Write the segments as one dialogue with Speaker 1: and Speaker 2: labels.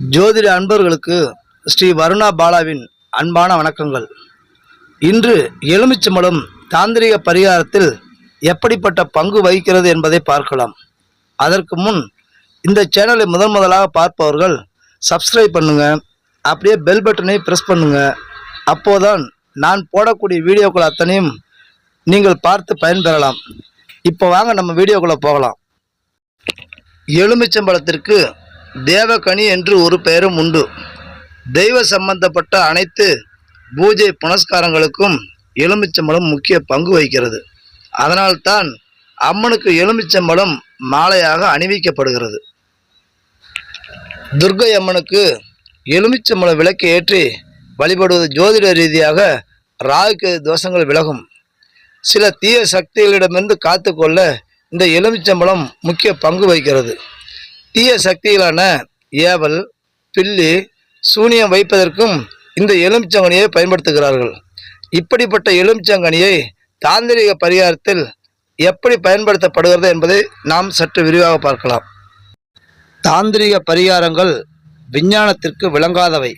Speaker 1: ஜோதிட அன்பர்களுக்கு ஸ்ரீ வருணா பாலாவின் அன்பான வணக்கங்கள். இன்று எலுமிச்சம்பழம் தாந்திரிக பரிகாரத்தில் எப்படிப்பட்ட பங்கு வகிக்கிறது என்பதை பார்க்கலாம். அதற்கு முன் இந்த சேனலை முதன் முதலாக பார்ப்பவர்கள் சப்ஸ்கிரைப் பண்ணுங்கள் அப்படியே பெல் பட்டனை ப்ரெஸ் பண்ணுங்கள் அப்போதான் நான் போடக்கூடிய வீடியோக்கள் அத்தனையும் நீங்கள் பார்த்து பயன்பெறலாம். இப்போ வாங்க நம்ம வீடியோக்குள்ளே போகலாம். எலுமிச்சம்பழத்திற்கு தேவகனி என்று ஒரு பெயரும் உண்டு. தெய்வ சம்பந்தப்பட்ட அனைத்து பூஜை புனஸ்காரங்களுக்கும் எலுமிச்சம்பழம் முக்கிய பங்கு வகிக்கிறது. அதனால்தான் அம்மனுக்கு எலுமிச்சம்பழம் மாலையாக அணிவிக்கப்படுகிறது. துர்க்கை அம்மனுக்கு எலுமிச்சம்பழ விளக்கு ஏற்றி வழிபடுவது ஜோதிட ரீதியாக ராகுக்கு தோஷங்கள் விலகும். சில தீய சக்திகளிடமிருந்து காத்துக்கொள்ள இந்த எலுமிச்சம்பழம் முக்கிய பங்கு வகிக்கிறது. தீய சக்திகளான ஏவல் பில்லி சூனியம் வைப்பதற்கும் இந்த எலுமிச்சங்கனியை பயன்படுத்துகிறார்கள். இப்படிப்பட்ட எலுமிச்சங்கனியை தாந்திரிக பரிகாரத்தில் எப்படி பயன்படுத்தப்படுகிறது என்பதை நாம் சற்று விரிவாக பார்க்கலாம். தாந்திரிக பரிகாரங்கள் விஞ்ஞானத்திற்கு விளங்காதவை.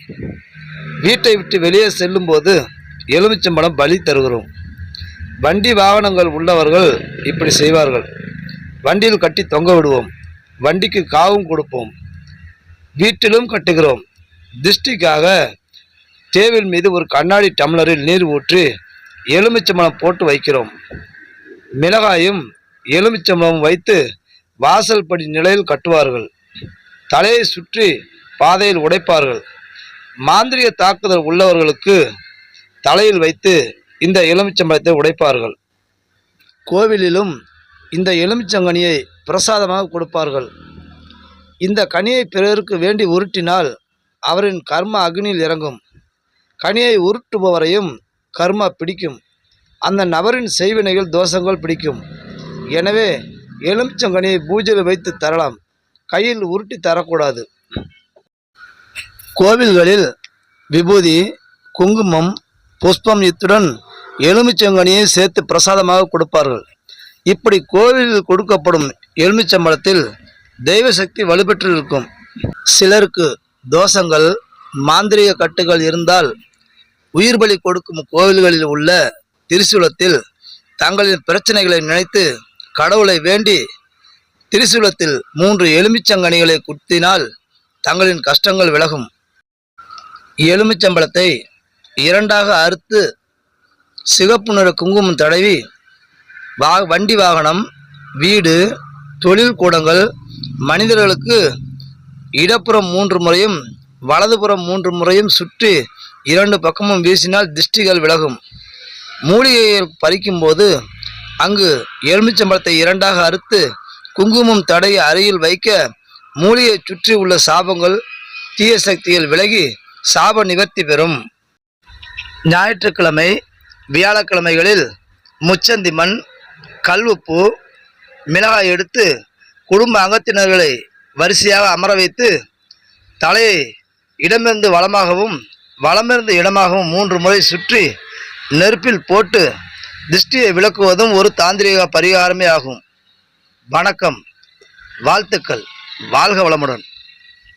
Speaker 1: வீட்டை விட்டு வெளியே செல்லும்போது எலுமிச்சம்பழம் பலி தருகிறோம். வண்டி வாகனங்கள் உள்ளவர்கள் இப்படி செய்வார்கள். வண்டியில் கட்டி தொங்க விடுவோம். வண்டிக்கு காவும் கொடுப்போம். வீட்டிலும் கட்டுகிறோம். திருஷ்டிக்காக டேபிள் மீது ஒரு கண்ணாடி டம்ளரில் நீர் ஊற்றி எலுமிச்சம்பழம் போட்டு வைக்கிறோம். மிளகாயும் எலுமிச்சம்பழமும் வைத்து வாசல் படி நிலையில் கட்டுவார்கள். தலையை சுற்றி பாதையில் உடைப்பார்கள். மாந்திரிய தாக்குதல் உள்ளவர்களுக்கு தலையில் வைத்து இந்த எலுமிச்சம்பழத்தை உடைப்பார்கள். கோவிலிலும் இந்த எலுமிச்சங்கனியை பிரசாதமாக கொடுப்பார்கள். இந்த கனியை பிறருக்கு வேண்டி உருட்டினால் அவரின் கர்ம அக்னியில் இறங்கும். கனியை உருட்டுபவரையும் கர்மா பிடிக்கும். அந்த நபரின் செய்வினைகள் தோஷங்கள் பிடிக்கும். எனவே எலுமிச்சங்கனியை பூஜையில் வைத்து தரலாம். கையில் உருட்டி தரக்கூடாது. கோவில்களில் விபூதி குங்குமம் புஷ்பம் இத்துடன் எலுமிச்சங்கனியை சேர்த்து பிரசாதமாக கொடுப்பார்கள். இப்படி கோவிலில் கொடுக்கப்படும் எலுமிச்சம்பழத்தில் தெய்வ சக்தி இருக்கும் சிலருக்கு தோஷங்கள் மாந்திரிக கட்டுகள் இருந்தால் உயிர் பலி கொடுக்கும் கோவில்களில் உள்ள திரிசூலத்தில் தங்களின் பிரச்சனைகளை நினைத்து கடவுளை வேண்டி திரிசூலத்தில் மூன்று எலுமிச்சங்கனிகளை குத்தினால் தங்களின் கஷ்டங்கள் விலகும். எலுமிச்சம்பழத்தை இரண்டாக அறுத்து சிகப்பு நிற குங்குமம் தடவி வா வண்டி வாகனம் வீடு தொழில் கூடங்கள் மனிதர்களுக்கு இடப்புறம் மூன்று முறையும் வலதுபுறம் மூன்று முறையும் சுற்றி இரண்டு பக்கமும் வீசினால் திஷ்டிகள் விலகும். மூலிகையை பறிக்கும்போது அங்கு எலுமிச்சம்பழத்தை இரண்டாக அறுத்து குங்குமம் தடை அருகில் வைக்க மூலியை சுற்றி உள்ள சாபங்கள் தீய சக்திகள் விலகி சாப நிவர்த்தி பெறும். ஞாயிற்றுக்கிழமை வியாழக்கிழமைகளில் முச்சந்தி மண் கல்வுப்பு மிளகாய் எடுத்து குடும்ப அங்கத்தினர்களை வரிசையாக அமர வைத்து தலையை இடமிருந்து வளமாகவும் வளமிருந்து இடமாகவும் மூன்று முறை சுற்றி நெருப்பில் போட்டு திருஷ்டியை விளக்குவதும் ஒரு தாந்திரிக பரிகாரமே ஆகும். வணக்கம். வாழ்த்துக்கள். வாழ்க வளமுடன்.